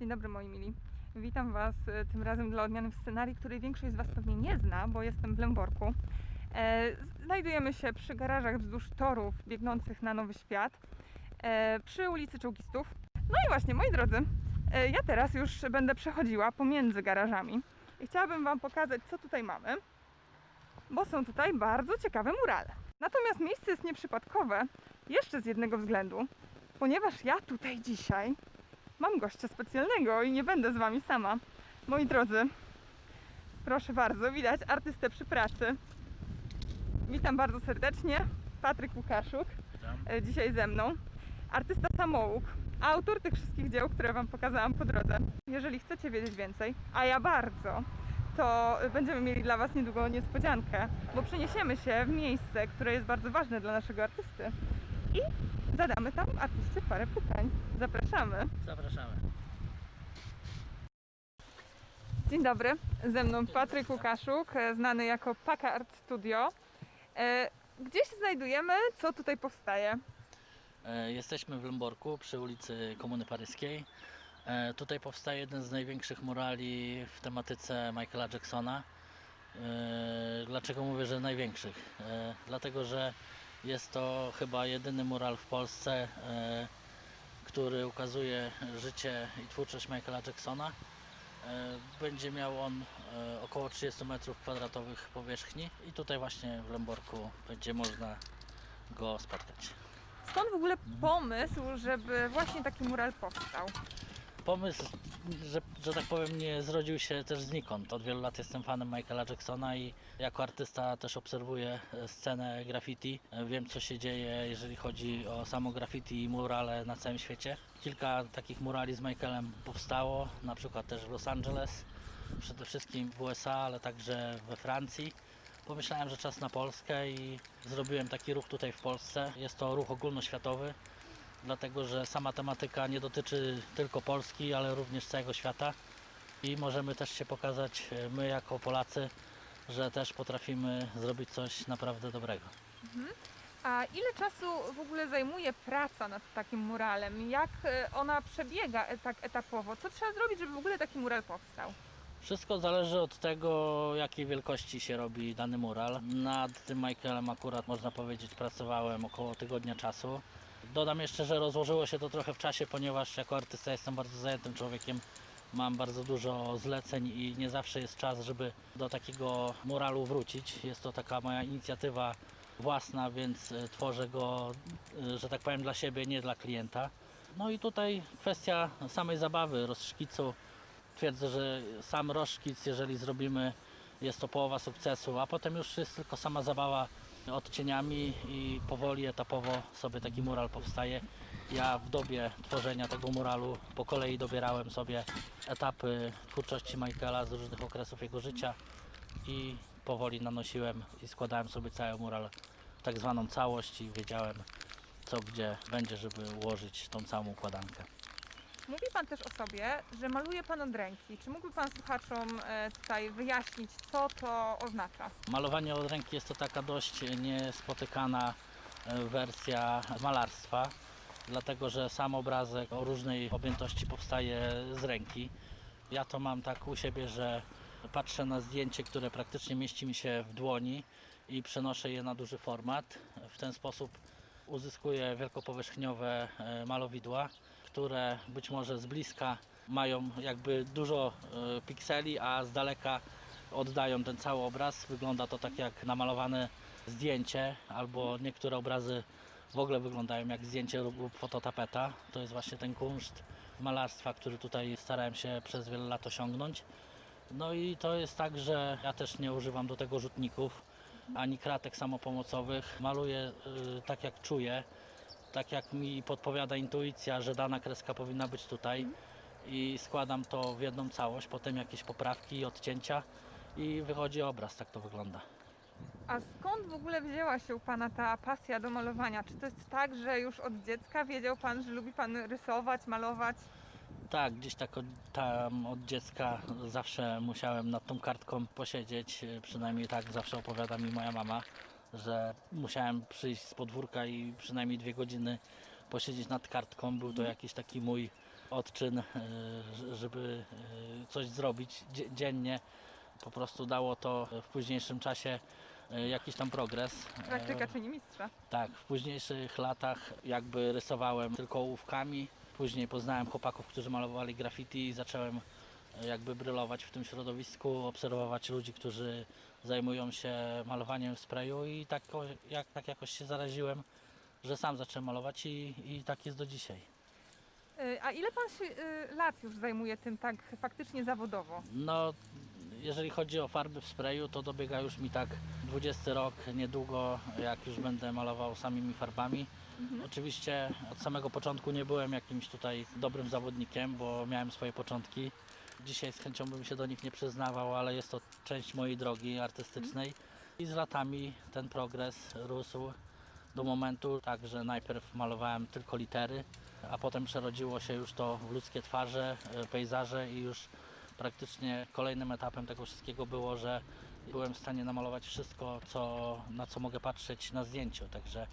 Dzień dobry moi mili. Witam Was e, tym razem dla odmiany w scenarii, której większość z Was pewnie nie zna, bo jestem w Lęborku. E, znajdujemy się przy garażach wzdłuż torów biegnących na Nowy Świat, e, przy ulicy Czołgistów. No i właśnie, moi drodzy, ja teraz już będę przechodziła pomiędzy garażami i chciałabym Wam pokazać, co tutaj mamy, bo są tutaj bardzo ciekawe murale. Natomiast miejsce jest nieprzypadkowe jeszcze z jednego względu, ponieważ ja tutaj dzisiaj mam gościa specjalnego i nie będę z wami sama. Moi drodzy, proszę bardzo, widać artystę przy pracy. Witam bardzo serdecznie. Patryk Łukaszuk, e, dzisiaj ze mną. Artysta samouk, autor tych wszystkich dzieł, które wam pokazałam po drodze. Jeżeli chcecie wiedzieć więcej, a ja bardzo, to będziemy mieli dla was niedługo niespodziankę, bo przeniesiemy się w miejsce, które jest bardzo ważne dla naszego artysty i zadamy tam artyście parę pytań. Zapraszamy. Zapraszamy. Dzień dobry, ze mną Patryk Łukaszuk, e, znany jako Paka Art Studio. E, Gdzie się znajdujemy? Co tutaj powstaje? E, Jesteśmy w Lęborku przy ulicy Komuny Paryskiej. Tutaj powstaje jeden z największych murali w tematyce Michaela Jacksona. Dlaczego mówię, że największych? Dlatego, że jest to chyba jedyny mural w Polsce, e, który ukazuje życie i twórczość Michaela Jacksona. E, Będzie miał on e, około 30 metrów kwadratowych powierzchni i tutaj właśnie w Lęborku będzie można go spotkać. Skąd w ogóle pomysł, żeby właśnie taki mural powstał? Pomysł, że, że tak powiem, nie zrodził się też znikąd. Od wielu lat jestem fanem Michaela Jacksona i jako artysta też obserwuję e, scenę graffiti. E, Wiem, co się dzieje, jeżeli chodzi o samo graffiti i murale na całym świecie. Kilka takich murali z Michaelem powstało, na przykład też w Los Angeles, przede wszystkim w USA, ale także we Francji. Pomyślałem, że czas na Polskę i zrobiłem taki ruch tutaj w Polsce. Jest to ruch ogólnoświatowy dlatego że sama tematyka nie dotyczy tylko Polski, ale również całego świata i możemy też się pokazać e, my jako Polacy, że też potrafimy zrobić coś naprawdę dobrego. A ile czasu w ogóle zajmuje praca nad takim muralem? Jak e, ona przebiega e- tak etapowo? Co trzeba zrobić, żeby w ogóle taki mural powstał? Wszystko zależy od tego, jakiej wielkości się robi dany mural. Nad tym Michaelem akurat można powiedzieć pracowałem około tygodnia czasu. Dodam jeszcze, że rozłożyło się to trochę w czasie, ponieważ jako artysta jestem bardzo zajętym człowiekiem. Mam bardzo dużo zleceń i nie zawsze jest czas, żeby do takiego muralu wrócić. Jest to taka moja inicjatywa własna, więc e, tworzę go, e, że tak powiem, dla siebie, nie dla klienta. No i tutaj kwestia samej zabawy, rozszkicu. Twierdzę, że sam rozszkic, jeżeli zrobimy, jest to połowa sukcesu, a potem już jest tylko sama zabawa odcieniami i powoli, etapowo sobie taki mural powstaje. Ja w dobie tworzenia tego muralu po kolei dobierałem sobie etapy twórczości Michaela z różnych okresów jego życia i powoli nanosiłem i składałem sobie cały mural w tak zwaną całość i wiedziałem co gdzie będzie, żeby ułożyć tą całą układankę. Mówi Pan też o sobie, że maluje Pan od ręki. Czy mógłby Pan słuchaczom e, tutaj wyjaśnić, co to oznacza? Malowanie od ręki jest to taka dość niespotykana e, wersja malarstwa, dlatego że sam obrazek o różnej objętości powstaje z ręki. Ja to mam tak u siebie, że patrzę na zdjęcie, które praktycznie mieści mi się w dłoni i przenoszę je na duży format. W ten sposób uzyskuję wielkopowierzchniowe e, malowidła, które być może z bliska mają jakby dużo e, pikseli, a z daleka oddają ten cały obraz. Wygląda to tak jak namalowane zdjęcie, albo niektóre obrazy w ogóle wyglądają jak zdjęcie lub, fototapeta. To jest właśnie ten kunszt malarstwa, który tutaj starałem się przez wiele lat osiągnąć. No i to jest tak, że ja też nie używam do tego rzutników ani kratek samopomocowych. Maluję y, tak jak czuję, tak jak mi podpowiada intuicja, że dana kreska powinna być tutaj i składam to w jedną całość, potem jakieś poprawki, odcięcia i wychodzi obraz, tak to wygląda. A skąd w ogóle wzięła się u Pana ta pasja do malowania? Czy to jest tak, że już od dziecka wiedział Pan, że lubi Pan rysować, malować? Tak, gdzieś tak od, tam od dziecka zawsze musiałem nad tą kartką posiedzieć, przynajmniej tak zawsze opowiada mi moja mama, że musiałem przyjść z podwórka i przynajmniej dwie godziny posiedzieć nad kartką. Był to jakiś taki mój odczyn, e, żeby e, coś zrobić dzie- dziennie. Po prostu dało to w późniejszym czasie e, jakiś tam progres. Praktyka czyni mistrza. Tak, w późniejszych latach jakby rysowałem tylko ołówkami. Później poznałem chłopaków, którzy malowali graffiti i zacząłem jakby brylować w tym środowisku, obserwować ludzi, którzy zajmują się malowaniem w sprayu i tak, jak, tak jakoś się zaraziłem, że sam zacząłem malować i, i tak jest do dzisiaj. Y, A ile pan się y, lat już zajmuje tym tak faktycznie zawodowo? No, jeżeli chodzi o farby w sprayu, to dobiega już mi tak 20 rok, niedługo, jak już będę malował samymi farbami. Mhm. Oczywiście od samego początku nie byłem jakimś tutaj dobrym zawodnikiem, bo miałem swoje początki. Dzisiaj z chęcią bym się do nich nie przyznawał, ale jest to część mojej drogi artystycznej. I z latami ten progres rósł do momentu, tak, że najpierw malowałem tylko litery, a potem przerodziło się już to w ludzkie twarze, e, pejzaże i już praktycznie kolejnym etapem tego wszystkiego było, że byłem w stanie namalować wszystko, co, na co mogę patrzeć na zdjęciu. Także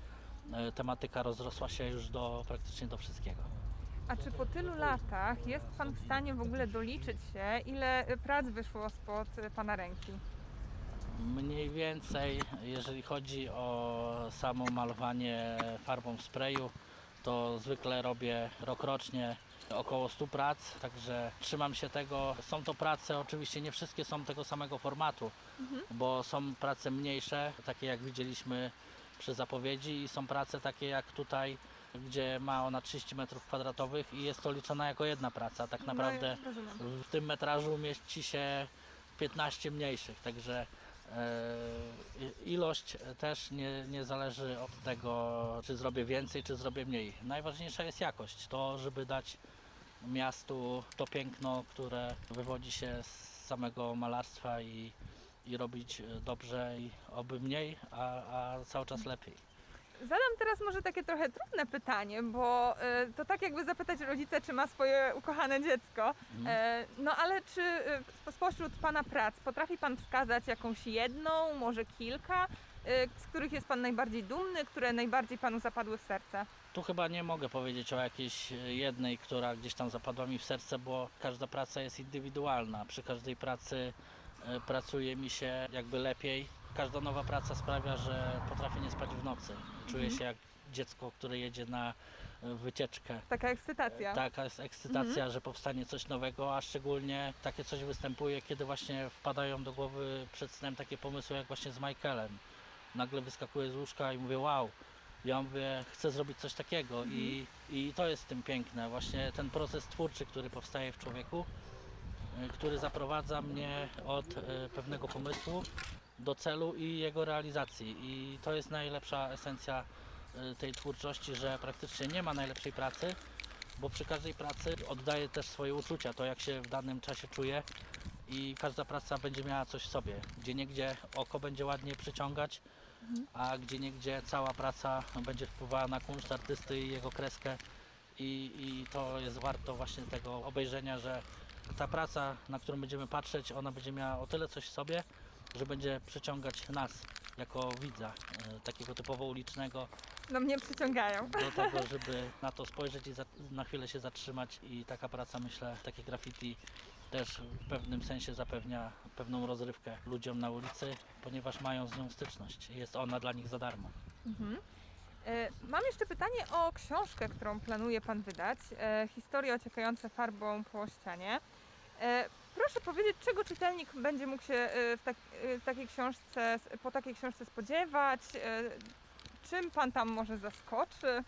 e, tematyka rozrosła się już do praktycznie do wszystkiego. A czy po tylu latach jest pan w stanie w ogóle doliczyć się, ile y, prac wyszło spod y, pana ręki? Mniej więcej, jeżeli chodzi o samo malowanie farbą sprayu, to zwykle robię rokrocznie około 100 prac, także trzymam się tego. Są to prace, oczywiście nie wszystkie są tego samego formatu, bo są prace mniejsze, takie jak widzieliśmy przy zapowiedzi i są prace takie jak tutaj, gdzie ma ona 30 m2 i jest to liczona jako jedna praca. Tak naprawdę No, rozumiem. w tym metrażu mieści się 15 mniejszych, także e, ilość też nie, nie zależy od tego, czy zrobię więcej, czy zrobię mniej. Najważniejsza jest jakość, to żeby dać miastu to piękno, które wywodzi się z samego malarstwa i, i robić dobrze i oby mniej, a, a cały czas lepiej. Zadam teraz może takie trochę trudne pytanie, bo y, to tak jakby zapytać rodzica, czy ma swoje ukochane dziecko. Mhm. E, no ale czy y, spośród pana prac potrafi pan wskazać jakąś jedną, może kilka, z których jest pan najbardziej dumny, które najbardziej panu zapadły w serce? Tu chyba nie mogę powiedzieć o jakiejś e, jednej, która gdzieś tam zapadła mi w serce, bo każda praca jest indywidualna. Przy każdej pracy e, pracuje mi się jakby lepiej. Każda nowa praca sprawia, że potrafię nie spać w nocy. Czuję Mhm. się jak dziecko, które jedzie na e, wycieczkę. Taka ekscytacja. Taka jest ekscytacja, że powstanie coś nowego, a szczególnie takie coś występuje, kiedy właśnie wpadają do głowy przed snem takie pomysły jak właśnie z Michaelem. Nagle wyskakuję z łóżka i mówię wow, ja mówię, chcę zrobić coś takiego i, i to jest w tym piękne, właśnie ten proces twórczy, który powstaje w człowieku, y, który zaprowadza mnie od y, pewnego pomysłu do celu i jego realizacji i to jest najlepsza esencja y, tej twórczości, że praktycznie nie ma najlepszej pracy, bo przy każdej pracy oddaję też swoje uczucia, to jak się w danym czasie czuję i każda praca będzie miała coś w sobie. Gdzie niegdzie oko będzie ładnie przyciągać, a gdzie niegdzie cała praca będzie wpływała na kunszt artysty i jego kreskę i, i to jest warto właśnie tego obejrzenia, że ta praca, na którą będziemy patrzeć, ona będzie miała o tyle coś w sobie, że będzie przyciągać nas jako widza, e, takiego typowo ulicznego, No mnie przyciągają. do tego, żeby na to spojrzeć i za, na chwilę się zatrzymać i taka praca, myślę, takie graffiti też w pewnym sensie zapewnia pewną rozrywkę ludziom na ulicy, ponieważ mają z nią styczność. Jest ona dla nich za darmo. Mhm. E, Mam jeszcze pytanie o książkę, którą planuje Pan wydać. E, Historie ociekające farbą po ścianie. E, Proszę powiedzieć, czego czytelnik będzie mógł się e, w, tak, e, w takiej książce, po takiej książce spodziewać? E, Czym Pan tam może zaskoczy?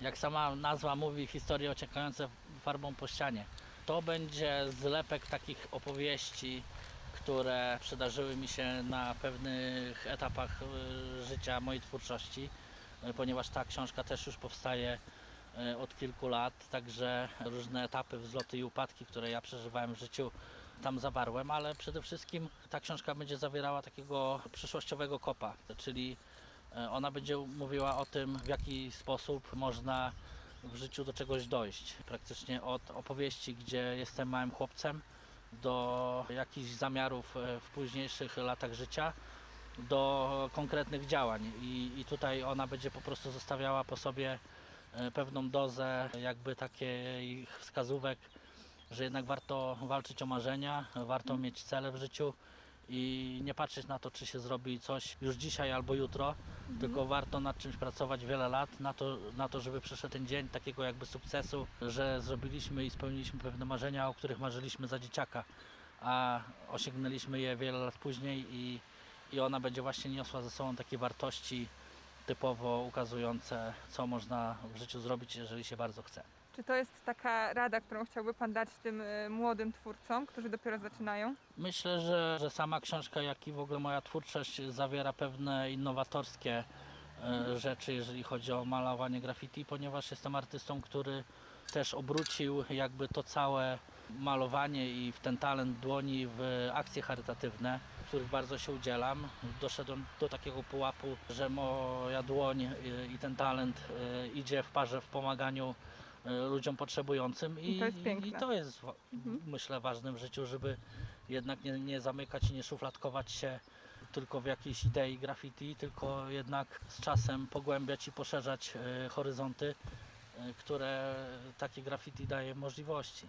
Jak sama nazwa mówi, historie ociekające farbą po ścianie. To będzie zlepek takich opowieści, które przydarzyły mi się na pewnych etapach życia mojej twórczości, ponieważ ta książka też już powstaje od kilku lat, także różne etapy, wzloty i upadki, które ja przeżywałem w życiu, tam zawarłem, ale przede wszystkim ta książka będzie zawierała takiego przyszłościowego kopa, czyli E, Ona będzie mówiła o tym, w jaki sposób można w życiu do czegoś dojść. Praktycznie od opowieści, gdzie jestem małym chłopcem, do jakichś zamiarów e, w późniejszych latach życia, do konkretnych działań. I, I tutaj ona będzie po prostu zostawiała po sobie e, pewną dozę jakby takiej wskazówek, że jednak warto walczyć o marzenia, warto mieć cele w życiu i nie patrzeć na to, czy się zrobi coś już dzisiaj albo jutro, tylko warto nad czymś pracować wiele lat, na to, na to, żeby przyszedł ten dzień takiego jakby sukcesu, że zrobiliśmy i spełniliśmy pewne marzenia, o których marzyliśmy za dzieciaka, a osiągnęliśmy je wiele lat później i, i ona będzie właśnie niosła ze sobą takie wartości typowo ukazujące, co można w życiu zrobić, jeżeli się bardzo chce. Czy to jest taka rada, którą chciałby Pan dać tym e, młodym twórcom, którzy dopiero zaczynają? Myślę, że, że sama książka, jak i w ogóle moja twórczość zawiera pewne innowatorskie e, rzeczy, jeżeli chodzi o malowanie graffiti, ponieważ jestem artystą, który też obrócił jakby to całe malowanie i w ten talent dłoni w akcje charytatywne, których bardzo się udzielam. Doszedłem do takiego pułapu, że moja dłoń i ten talent e, idzie w parze w pomaganiu e, ludziom potrzebującym I to jest piękne. i to jest Mhm. myślę ważne w życiu, żeby jednak nie, nie zamykać i nie szufladkować się tylko w jakiejś idei graffiti, tylko jednak z czasem pogłębiać i poszerzać e, horyzonty, które takie graffiti daje możliwości.